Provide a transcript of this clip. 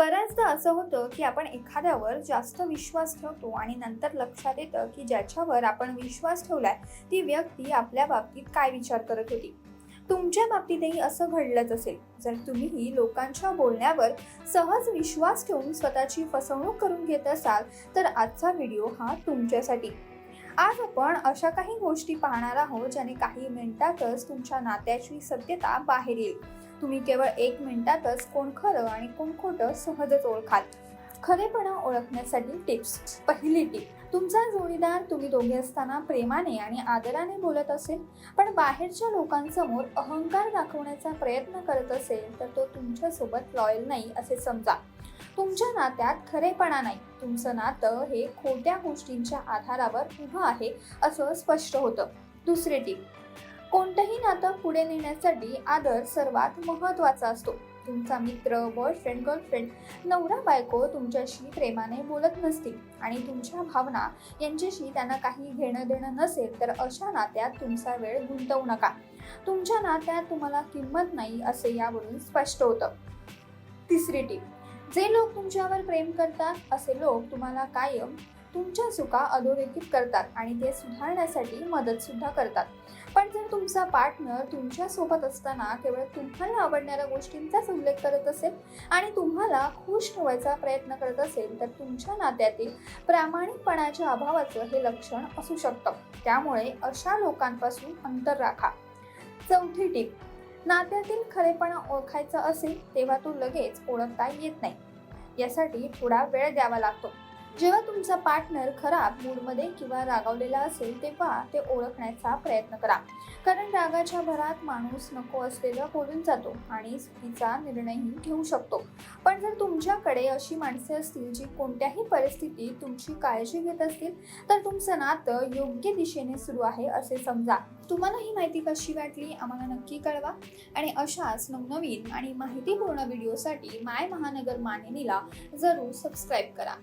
बऱ्याचदा असं होतं की आपण एखाद्यावर जास्त विश्वास ठेवतो आणि नंतर लक्षात येतं की ज्याच्यावर आपण विश्वास ठेवलाय ती व्यक्ती आपल्या बाबतीत काय विचार करत होती? तुमच्या बाबतीतही असं घडलंच असेल. जर तुम्हीही लोकांच्या बोलण्यावर सहज विश्वास ठेवून स्वतःची फसवणूक करून घेत असाल तर आजचा व्हिडिओ हा तुमच्यासाठी. आज आपण अशा काही गोष्टी पाहणार आहोत ज्याने काही मिनिटातच तुमच्या नात्याची सत्यता बाहेर येईल. तुम्ही केवळ एक मिनिटातच कोण खरं आणि कोण खोटं सहजच ओळखाल. खरेपणा ओळखण्यासाठी टिप्स. पहिली टिप तुमचा जोडीदार तुम्ही दोघे असताना प्रेमाने आणि आदराने बोलत असेल पण बाहेरच्या लोकांसमोर अहंकार दाखवण्याचा प्रयत्न करत असेल तर तो तुमच्यासोबत लॉयल नाही असे समजा. तुमच्या नात्यात खरेपणा नाही. तुमचं नातं हे खोट्या गोष्टींच्या आधारावर उभं आहे असं स्पष्ट होतं. दुसरी टीप कोणतंही नातं पुढे नेण्यासाठी आदर सर्वात महत्त्वाचा असतो. तुमचा मित्र बॉयफ्रेंड गर्लफ्रेंड नवरा बायको तुमच्याशी प्रेमाने बोलत नसतील आणि तुमच्या भावना यांच्याशी त्यांना काही घेणं देणं नसेल तर अशा नात्यात तुमचा वेळ गुंतवू नका. तुमच्या नात्यात तुम्हाला किंमत नाही असे यावरून स्पष्ट होतं. तिसरी टीप जे लोक तुमच्यावर प्रेम करतात असे लोक तुम्हाला कायम तुमच्या चुका अधोरेखित करतात आणि ते सुधारण्यासाठी मदत सुद्धा करतात. पण जर तुमचा पार्टनर तुमच्यासोबत असताना केवळ तुम्हाला आवडणाऱ्या गोष्टींचाच उल्लेख करत असेल आणि तुम्हाला खुश ठेवायचा प्रयत्न करत असेल तर तुमच्या नात्यातील प्रामाणिकपणाच्या अभावाचं हे लक्षण असू शकतं. त्यामुळे अशा लोकांपासून अंतर राखा. चौथी टीप. नात्यातील खरेपणा ओळखायचा असेल तेव्हा तो लगेच ओळखता येत नाही. यासाठी थोडा वेळ द्यावा लागतो. जेव्हा तुमचा पार्टनर खराब मूडमध्ये किंवा रागावलेला असेल तेव्हा ते ओळखण्याचा प्रयत्न करा. कारण रागाच्या भरात माणूस नको असलेलं बोलून जातो आणि चुकीचा निर्णयही घेऊ शकतो. पण जर तुमच्याकडे अशी माणसे असतील जी कोणत्याही परिस्थितीत तुमची काळजी घेत असतील तर तुमचं नातं योग्य दिशेने सुरू आहे असे समजा. तुम्हाला ही माहिती कशी वाटली आम्हाला नक्की कळवा. आणि अशाच नवनवीन आणि माहितीपूर्ण व्हिडिओसाठी माय महानगर मानिनीला जरूर सबस्क्राईब करा.